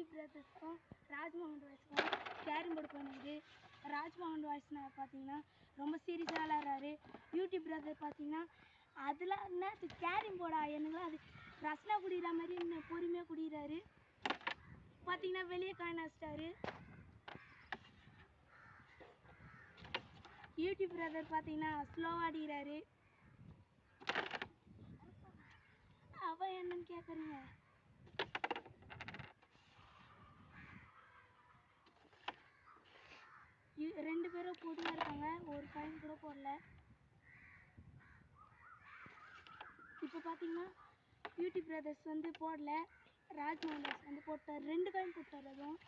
ED பிரதர்ஸ்க்கும் Rajmohan ராய்ஸ்க்கும் carrom board பண்ணுது ராஜ்மோகன் ராய்ஸ்னா பார்த்தீங்கன்னா ரொம்ப சீரியஸாக விளாட்றாரு யூடியூப் பிரதர் பார்த்தீங்கன்னா அதெல்லாம் என்ன கேரம் போர்டா என்னங்களா அது ரசனா குடிக்கிற மாதிரி இன்னும் பொறுமையாக குடிக்கிறாரு. பார்த்தீங்கன்னா வெளியே காயின் வச்சிட்டாரு யூடியூப் பிரதர் பார்த்தீங்கன்னா ஸ்லோவாக அடிக்கிறாரு அவ என்னன்னு கேட்குறீங்க இ- ரெண்டு பேரும் பொதுவாக இருக்காங்க ஒரு காயின் கூட போடல. இப்போ பார்த்தீங்கன்னா யூடியூப் பிரதர்ஸ் வந்து போடல. ராஜ்மோகன் தாஸ் வந்து போட்டார் ரெண்டு காயின் போட்டார் அதுவும்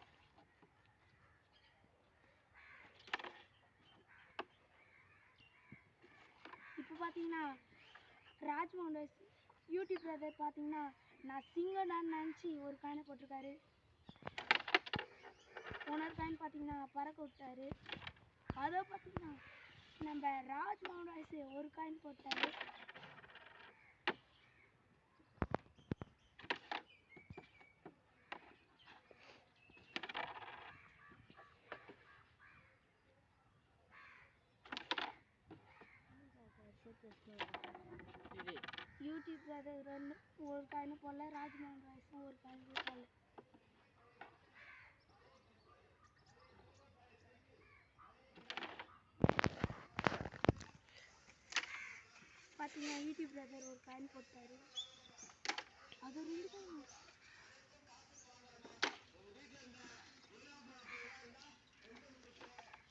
இப்போ பார்த்தீங்கன்னா ராஜ் தாஸ் யூடியூப் பிரதர் பார்த்தீங்கன்னா நான் சிங்கடான்னு நினச்சி ஒரு காயினை போட்டிருக்காரு. ஓனர் காயின் பார்த்தீங்கன்னா பறக்க விட்டாரு. அதை பார்த்தீங்கன்னா நம்ம ராஜ்மோகன் ராய்ஸ் ஒரு காயின் போட்டாரு. யூடியூப் பிரதர் ரெண்டு ஒரு காயின் போடல ராஜ்மோகன் ராய்ஸும் ஒரு காயின் போடல பார்த்தீங்கன்னா யூடியூப் பிரதர் ஒரு காயின் போட்டாரு அது ரெண்டு காயின்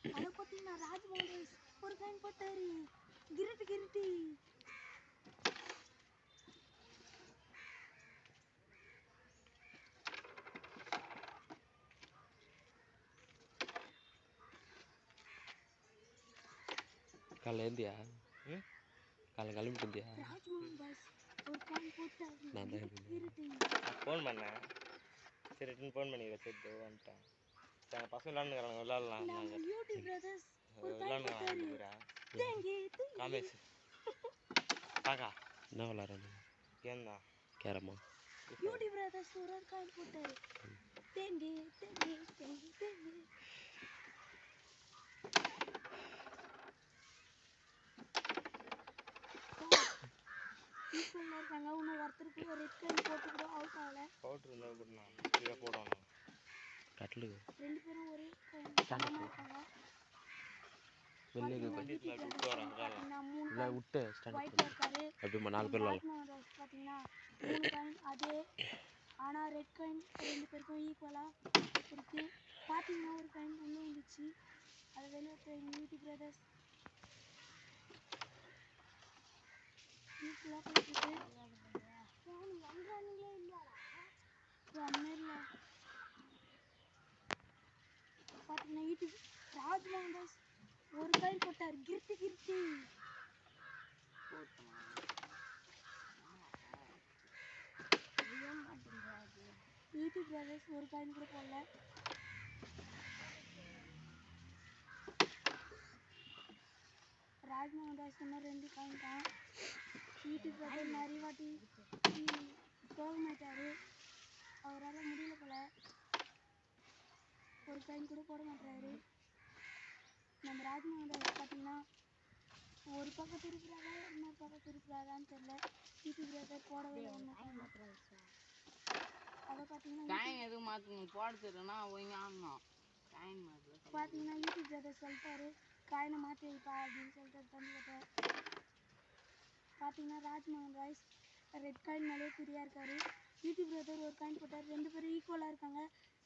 அதை பார்த்தீங்கன்னா ராஜ்மோகன் ராய்ஸ் ஒரு காயின் போட்டாரு கிரட்டு கிரட்டி காலைல நான் தான் கிரட்டு கிரட்டி ஃபோன் பண்ணேன் சரி ரிட்டன் ஃபோன் பண்ணி வச்சுட்டு வந்துட்டேன் சரி எங்கள் பசங்க விளாண்டுக்கிறாங்க விளாட்லாம் விளாண்டுக்கிறாங்க காமேஷ் காக்கா என்ன விளாட்றாங்க கேம் தான் கேரமா பிரதர்ஸ் ஒரு போட்டாரு தேங்கி தேங்கி தேங்கி தேங்கி இருக்காங்க இன்னும் ஒருத்தருக்கு ஒரு ரெட் காயின் போட்டு அவுட் ஆகல பவுட்ரு இருந்தால் இதை போடணும் கட்லு ரெண்டு பேரும் ஒரே சமமாக இருக்காங்க விட்டு அப்படிமா நாலு பேர் பார்த்தீங்கன்னா அதே ஆனால் ரெட் காயின் ரெண்டு பேருக்கும் ஈக்குவலாக இருக்கு பார்த்தீங்கன்னா ஒரு காயின் உள்ளே வந்துச்சு அதை வெளியே யூடியூப் பிரதர்ஸ் ஈக்குவலாக போயிட்டு இல்லை பார்த்தீங்கன்னா யூடியூப் ராஜ்மோகன் தாஸ் ஒரு காயின் போட்டார் கிருட்டி கிருட்டி யூடியூப் பிரதர்ஸ் ஒரு காயின் கூட போடல ராஜ்மோகன் தாஸ் இன்னும் ரெண்டு காயின் தான். யூடியூப் பிரதர் நிறைய வாட்டி சோகமாயிட்டாரு அவரால் முடியல போல. ஒரு காயின் கூட போட மாட்டாரு நம்ம தாஸ் பார்த்தீங்கன்னா ஒரு பக்கம் திருப்புறாரா இன்னொரு பக்கம் திருப்புறாரான்னு தெரியல. யூடியூப் பிரதர் போடவே இல்லை அதை பார்த்தீங்கன்னா காயின் எதுவும் மாற்றணும் போட தெரியலனா ஒழுங்கா ஆடணும். மாற்று பார்த்தீங்கன்னா யூடியூப் பிரதர் சொல்லிட்டாரு. காயினை மாற்றி வைப்பா அப்படின்னு சொல்லிட்டு தம்பி பார்த்தீங்கன்னா ராஜ்மோகன் ராய்ஸ் ரெட் காயின்னாலே குறியாக இருக்காரு. யூடியூப் பிரதர் ஒரு காயின் போட்டார். ரெண்டு பேரும் ஈக்குவலாக இருக்காங்க.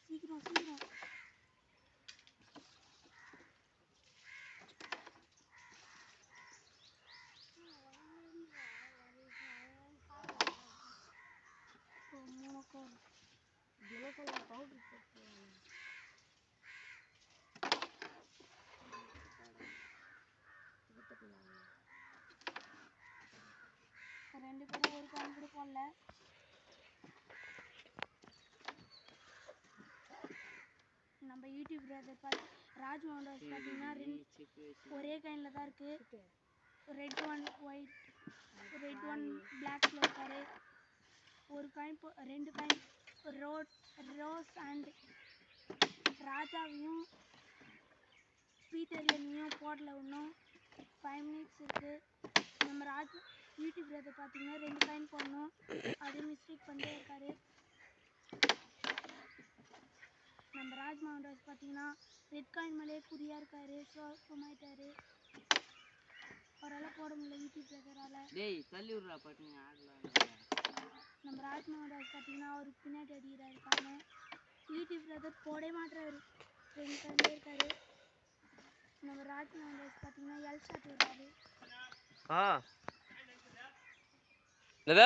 சீக்கிரம் சீக்கிரம் ஓ, மூணு கோல் ரெண்டு பேரும் ஒரு போடல நம்ம யூடியூப் பிரதர் பார்த்து ராஜ் பார்த்தீங்கன்னா ரெண்டு ஒரே காயினில் தான் இருக்கு. Red one white red one பிளாக்ல இருக்காரு. ஒரு காயின் போ ரெண்டு காயின் ரோட் ரோஸ் அண்ட் ராஜாவையும் பீட்டர்லையும் போடல இன்னும். ஃபைவ் மினிட்ஸ் இருக்குது நம்ம ராஜ் யூடியூப் பிரதர் பார்த்தீங்கன்னா ரெண்டு காயின் போடணும். அதே மிஸ்டேக் பண்ணிட்டே இருக்காரு. நம்ம ராஜ் மவுண்டர்ஸ் பார்த்தீங்கன்னா ரெட் காயின் மேலே குறியாக இருக்காரு. சோகமாயிட்டாரு அவரால் போட முடியல யூடியூப் பிரதரால் டேய் தள்ளி விட்றா பட்டுங்க ஆடலாம் நம்ம ராஜ் மவுண்டர்ஸ் பார்த்தீங்கன்னா அவருக்கு பின்னாடி அடிக்கிறாரு காயின் யூடியூப் பிரதர் போடவே மாட்டுறாரு ரெண்டு காயின்லேயே இருக்காரு. நம்ம ராஜ் மவுண்டர்ஸ் பார்த்தீங்கன்னா எல் ஷாட் விடுறாரு. ஆ. என்னது?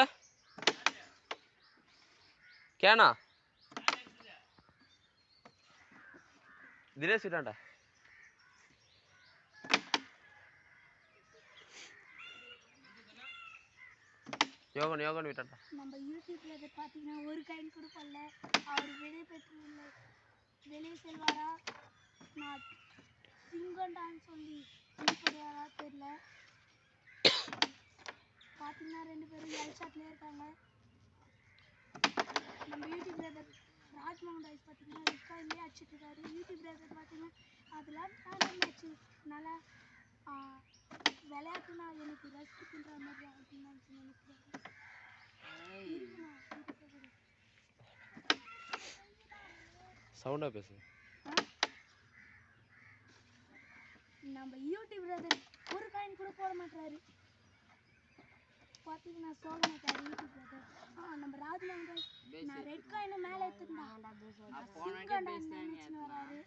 கேனா? தினேஷ் விட்டான்டா. யோகன் யோகன் விட்டான்டா. நம்ம யூடியூப்ல இதை பார்த்தீங்கன்னா ஒரு கைன் கூட பண்ணல. அவர் வெளியே பெற்று இல்லை வெளியே செல்வாரா? நான் சிங்கண்டான்னு சொல்லி வெளிப்படுவாரா தெரியல. பார்த்தீங்கன்னா ரெண்டு பேரும் எல் ஷாட்லேயே இருக்காங்க நம்ம யூடியூப் பிரதர் ராஜ்மோகன் ரைஸ் பார்த்தீங்கன்னா ரெட் காயின்லேயே அடிச்சிட்டு இருக்காரு யூடியூப் பிரதர் பார்த்தீங்கன்னா அதெல்லாம் ஃபேன் மேட்ச்சு நல்லா விளையாட்டுனா எனக்கு ரசிக்கின்ற மாதிரி? இருக்கு கூட. சவுண்டாக பேசு? நம்ம யூடியூப் பிரதர் ஒரு காயின் கூட போட மாட்டாரு சோக மாட்டாரு யூடியூப் பிரதர் ஆ நம்ம ராஜ்மோகன் ராய் நான் ரெட் காயினை மேலே எடுத்துருந்தா. சிங்கண்டா நினைச்சுன்னு வராரு.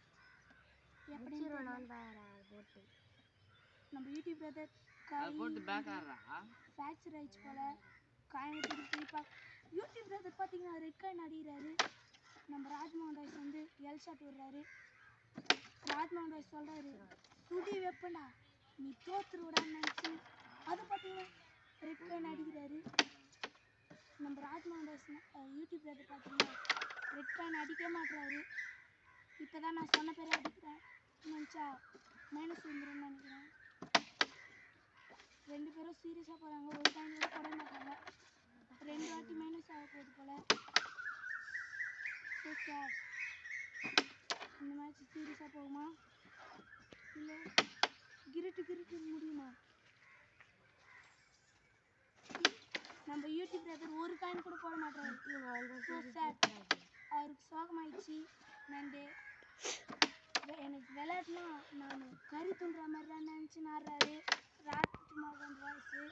எப்படி நம்ம யூடியூப் பிரதர் அது போட்டு பேக் ஆடுறா. ஃப்ராக்சர் ஆயிடுச்சு போல. காயினை திருப்பி. யூடியூப் பிரதர் பார்த்தீங்கன்னா ரெட் காயின் அடிக்கிறாரு. நம்ம ராஜ்மோகன் ராய்ஸ் வந்து எல் ஷாட் விடுறாரு. ராஜ்மோகன் ராய்ஸ் சொல்றாரு சுடி வெப்பண்டா நீ தோத்துருவிடான்னு நினச்சி. அதை பார்த்தீங்கன்னா ரெட் காயின் அடிக்கிறாரு? நம்ம ராஜ்மோகன் தாஸ் யூடியூப்ல இருந்து பார்த்தீங்கன்னா ரெட் காயின் அடிக்க மாட்டுறாரு இப்போ தான் நான் சொன்ன பேரை அடிக்கிறேன். நினச்சா மைனஸ் வந்துடும் நினைக்கிறேன். ரெண்டு பேரும் சீரியஸாக போகிறாங்க ஒரு டைம் கூட போட மாட்டாங்க. ரெண்டு வாட்டி மைனஸ் ஆக போகுது போல. சூப்பர் இந்த மேட்ச் சீரியஸாக போகுமா? இல்லை கிரிட்டு கிரிட்டு முடியுமா? நம்ம யூடியூப் பிரதர் ஒரு காயின் கூட போட மாட்டாரு So sad. அவருக்கு சோகமாயிடுச்சு. நண்டு. எனக்கு விளையாட்டுனா நான் கறி துண்டுற மாதிரி தான் நினச்சி நாடுறாரு. ராட் மகன் வாய்ஸு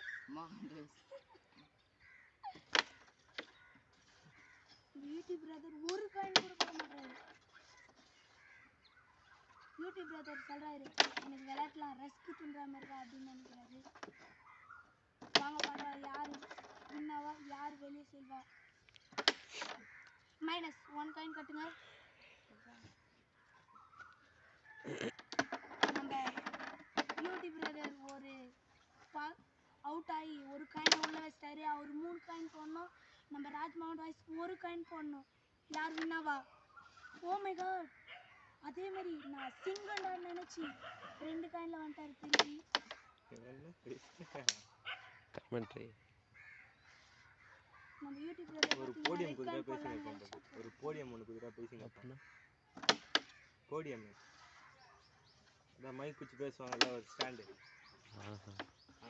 யூடியூப் பிரதர் ஒரு காயின் கூட போட மாட்டாரு யூடியூப் பிரதர் சொல்றாரு எனக்கு விளையாட்டுலாம் ரஸ்க்கு துண்டுற மாதிரி தான் அப்படின்னு நினைக்கிறாரு. வாங்க பார்க்கலாம் யார் வின்னாவா யார் வெளியே செல்வா? மைனஸ் ஒன் காயின் கட்டுங்க. நம்ம பியூட்டி பிரதர் ஒரு அவுட் ஆகி ஒரு காயின் உள்ள வச்சிட்டாரு. அவர் மூணு காயின் போடணும். நம்ம ராஜ்மோகன் ராய்ஸ் ஒரு காயின் போடணும். யார் வின்னாவா ஓ காட் அதே மாதிரி நான் சிங்கண்டா நினைச்சி ரெண்டு காயின்ல வந்துட்டாரு திருப்பி கமெண்ட்ரி நம்ம யூடியூப் பிரதர் ஒரு போடியம் குதிரை பேசுங்க ஒரு போடியம் ஒன்று குதிரை பேசுங்க அப்படின்னா? போடியம் இந்த மைக் குச்சி பேசுவாங்கல்ல ஒரு ஸ்டாண்டு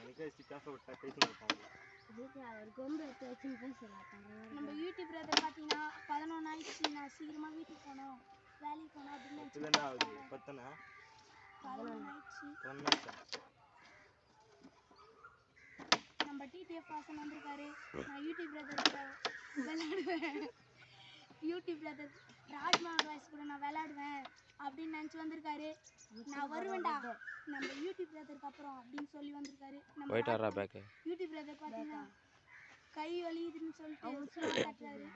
நிற்க வச்சு பேச விட்டா பேசிங்க நம்ம யூடியூப் பிரதர் பார்த்தீங்கன்னா பதினொன்று ஆயிடுச்சு நான் சீக்கிரமாக வீட்டுக்கு போகணும் வேலைக்கு போகணும் அப்படின்னு ஆகுது. பத்தனா பதினொன்று ஆயிடுச்சு. நம்ம டிடிஎஃப் வாசன் வந்திருக்காரு. நான் யூடியூப் பிரதர் விளையாடுவேன். யூடியூப் பிரதர் ராஜ்மோகன் ராய்ஸ் கூட நான் விளையாடுவேன் அப்படின்னு நினச்சி வந்திருக்காரு. நான் வருவேன்டா. நம்ம யூடியூப் பிரதருக்கு அப்புறம் அப்படின்னு சொல்லி வந்திருக்காரு. நம்ம யூடியூப் பிரதர் பார்த்தீங்கன்னா கை வலியுதுன்னு சொல்லிட்டு கட்டுறாரு.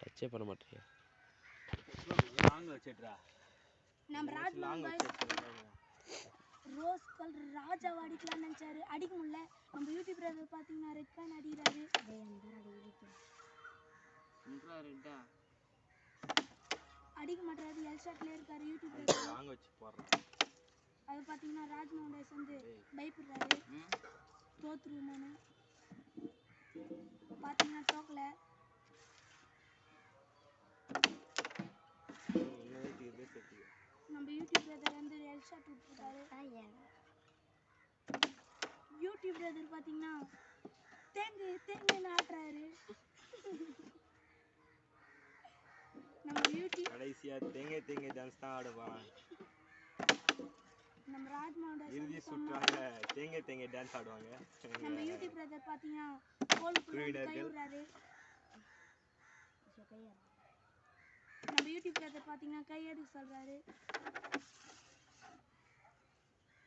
டச்சே பண்ண வச்சிட்றா. நம்ம ராஜ்மோகன் வச்சு ரோஸ் கலர் ராஜாவை அடிக்கலாம்னு நினச்சாரு. அடிக்க முடியல. நம்ம யூடியூப் பிரதர் பார்த்தீங்கன்னா ரெட் அடிக்கிறாரு. அடிக்க மாட்டாரு. எல் ஷாட்லேயே இருக்காரு யூடியூப் பிரதர் அது பார்த்தீங்கன்னா ராஜ்மோகன் ராய்ஸ் வந்து பயப்படுறாரு. இப்போ பார்த்தீங்கன்னா தோக்கல. இதே சேர்த்து நம்ம யூடியூப் பிரதர் வந்து ஹெல் ஷாட் விட்டுருக்காரு. யூடியூப் பிரதர் பார்த்தீங்கன்னா தேங்கு தேங்குன்னு ஆட்டுறாரு. நம்ம யூடியூப் கடைசியா தேங்க தேங்க டான்ஸ் தான் ஆடுவான். நம்ம ராஜ்மாவோட இறுதி சுற்றாக தேங்க தேங்க டான்ஸ் ஆடுவாங்க. நம்ம யூடியூப் பிரதர் பார்த்தீங்கன்னா கோலுக்குள்ள கை குழுவினர்கள். விடுறாரு நம்ம யூடியூப் பிரதர் பார்த்தீங்கன்னா கை எடுக்க சொல்றாரு.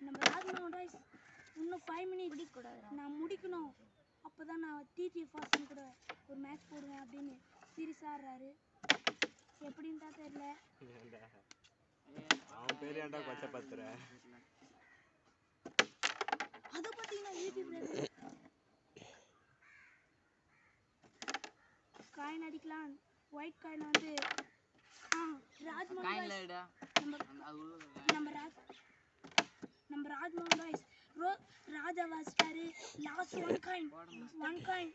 நம்ம ராஜ்மாவோட இன்னும் ஃபைவ் மினிட் நான் முடிக்கணும். அப்பதான் நான் டிடிஎஃப் ஃபாஸ்டிங் கூட ஒரு மேட்ச் போடுவேன் அப்படின்னு சீரியஸ் ஆடுறாரு. எப்படின்னு தான் தெரியல? அவன் பேர் ஏன்டா கொச்சை பத்துற அதை பார்த்தீங்கன்னா யூடியூப் பிரதர் காயின் அடிக்கலாம். ஒயிட் காயின் வந்து நம்ம அது உள்ள நம்ம ராஜ் நம்ம ராஜ்மோகன் பாய்ஸ் ரோ ராஜா வாசிட்டாரு last one coin one coin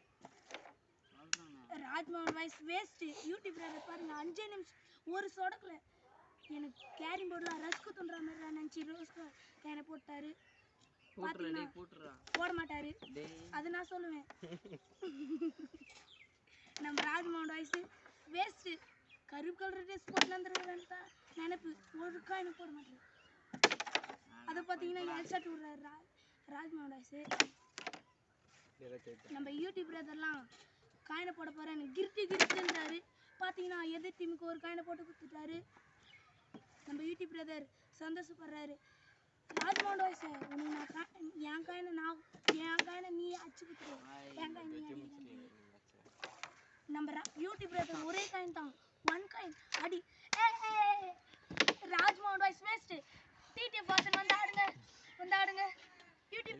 Rajmohan boys waste YouTube brother பாருங்க அஞ்சே நிமிஷம். ஒரு சொடக்கல. எனக்கு கேரிங் போர்டில் ரஸ்க்கு துண்டுற மாதிரி நான் நினச்சி ரோஸ் கேனை போட்டாரு. போட மாட்டாரு. அது நான் சொல்லுவேன். நம்ம ராஜ்மோகன் வயசு வேஸ்ட்டு கருப்பு ட்ரெஸ் போட்டு வந்துருக்கான்னு தான் நினைப்பு. ஒரு காயின் போட மாட்டேன் அதை பார்த்தீங்கன்னா எல்சாட் விடுறாரு ரா வயசு நம்ம யூடியூப் பிரதர்லாம் காயினை போட போகிறேன்னு கிருட்டு கிருட்டுன்றாரு பார்த்தீங்கன்னா எதிர் டீமுக்கு ஒரு காயினை போட்டு கொடுத்துட்டாரு. நம்ம யூடியூப் பிரதர் சந்தோஷப்படுறாரு. ராஜ்மோகன் வயசு உனக்கு நான் கா என் காயினை நான் என் காயினை நீ அடிச்சு கொடுத்துரு. என் காயின் நீ நம்ம யூடியூப் பிரதர் ஒரே காயின் தான் ஒன் காயின் அடி. Rajmohan voice waste TTF Vasan வந்து ஆடுங்க யூடியூப்